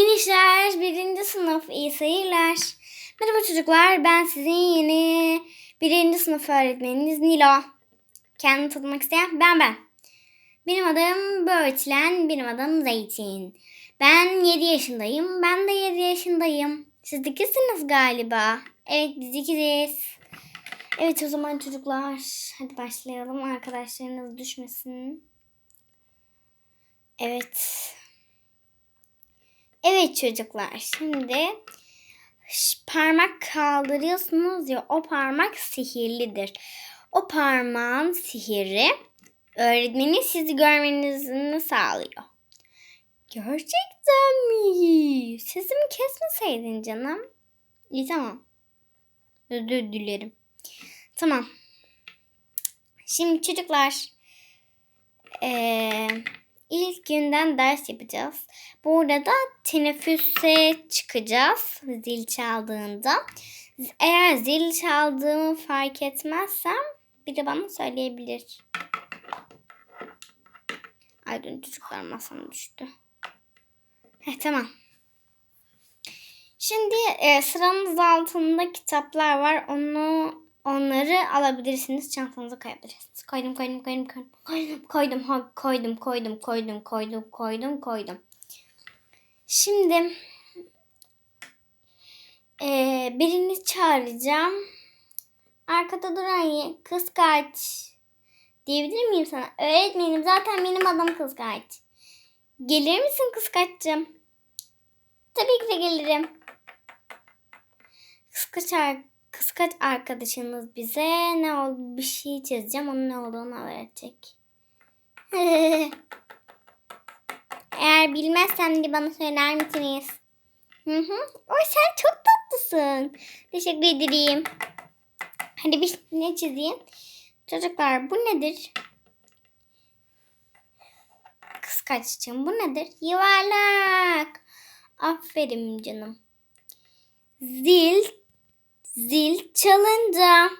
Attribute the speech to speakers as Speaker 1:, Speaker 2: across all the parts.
Speaker 1: Minişler birinci sınıf iyi seyirler. Merhaba çocuklar ben sizin yeni birinci sınıf öğretmeniniz Nilo. Kendini tanıtmak isteyen ben ben. Benim adım Böğütlen, benim adım Zeytin. Ben 7 yaşındayım, ben de 7 yaşındayım. Siz ikisiniz galiba. Evet biz ikiziz. Evet o zaman çocuklar hadi başlayalım arkadaşlarınız düşmesin. Evet. Evet çocuklar şimdi parmak kaldırıyorsunuz ya o parmak sihirlidir. O parmağın sihiri öğretmenin sizi görmenizi sağlıyor. Gerçekten mi? Sesimi kesmeseydin canım. İyi tamam. Özür dilerim. Tamam. Şimdi çocuklar eee ilk günden ders yapacağız. Burada da teneffüse çıkacağız zil çaldığında. Eğer zil çaldığımı fark etmezsem biri bana söyleyebilir. Ay dün çocuklar masam düştü. Heh, tamam. Şimdi e, sıranız altında kitaplar var. Onu onları alabilirsiniz. Çantanıza koyabilirsiniz. Koydum, koydum, koydum, koydum. Koydum, koydum, koydum, koydum, koydum, koydum, koydum, koydum. Şimdi e, birini çağıracağım. Arkada duran ye- kıskaç diyebilir miyim sana? Öğretmenim zaten benim adım kıskaç. Gelir misin kıskaçcığım? Tabii ki de gelirim. Kıskaç, ar- kıskaç arkadaşınız bize ne oldu bir şey çizeceğim. Onun ne olduğunu öğretecek. Eğer bilmezsem de bana söyler misiniz? Hı hı. Oy sen çok tatlısın. Teşekkür ederim. Hadi bir ne çizeyim? Çocuklar bu nedir? Kıskaç için bu nedir? Yuvarlak. Aferin canım. Zil zil çalınca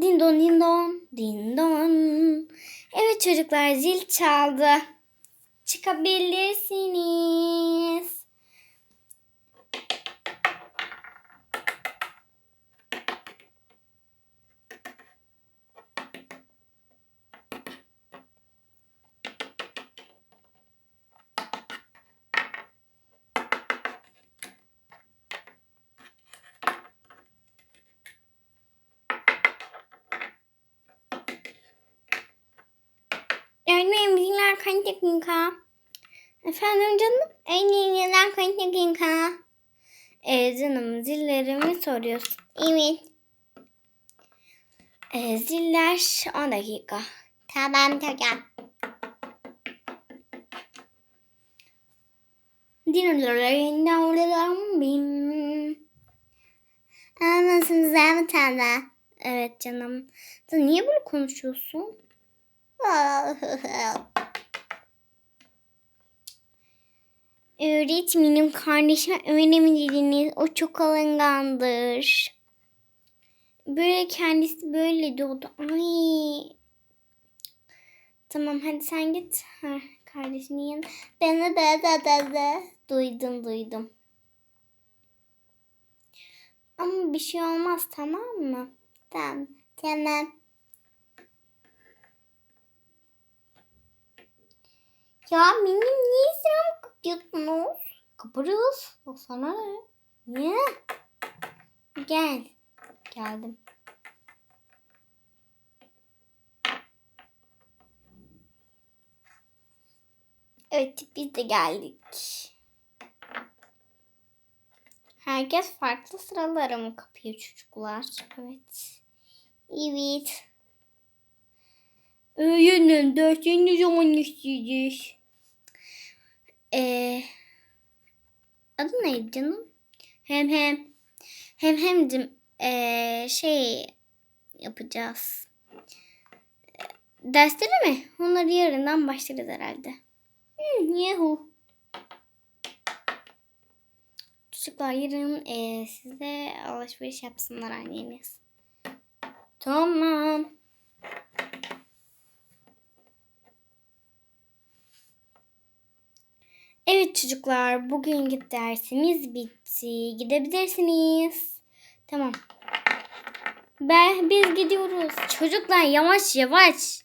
Speaker 1: din don din don din don. Evet çocuklar zil çaldı. Çıkabilirsiniz. Öğretmenim ziller kaç dakika? Efendim canım? Öğretmenim kaç dakika? Ee, canım zillerimi soruyorsun. Evet. Ee, ziller 10 dakika. Tamam tamam. Anlasın bir tane. Evet canım. Sen niye böyle konuşuyorsun? Öğretmenim kardeşime dediniz? O çok alıngandır. Böyle kendisi böyle doğdu. Ay. Tamam hadi sen git. Ha, kardeşinin yanına. Beni de de de de. Duydum duydum. Ama bir şey olmaz tamam mı? Tamam. Tamam. Ya benim niye sıramı kapıyorsunuz? Kaparız. O sana ne? Niye? Gel. Geldim. Evet biz de geldik. Herkes farklı sıralara mı kapıyor çocuklar? Evet. Evet. Öğrenim dersini zaman isteyeceğiz? Ee, adı neydi canım? Hem hem. Hem hemcim ee, şey yapacağız. Dersleri mi? Onları yarından başlarız herhalde. Hmm, yahu. Çocuklar yarın ee, size alışveriş yapsınlar anneniz. Tamam. Evet çocuklar bugünkü dersimiz bitti. Gidebilirsiniz. Tamam. Ben, biz gidiyoruz. Çocuklar yavaş yavaş.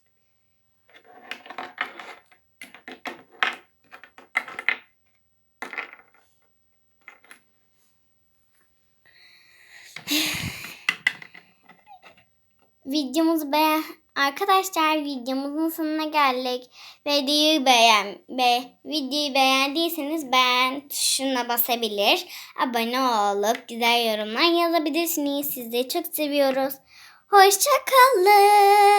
Speaker 1: Videomuzu beğen Arkadaşlar videomuzun sonuna geldik. Videoyu beğen ve videoyu beğendiyseniz beğen tuşuna basabilir. Abone olup güzel yorumlar yazabilirsiniz. Sizleri çok seviyoruz. Hoşçakalın.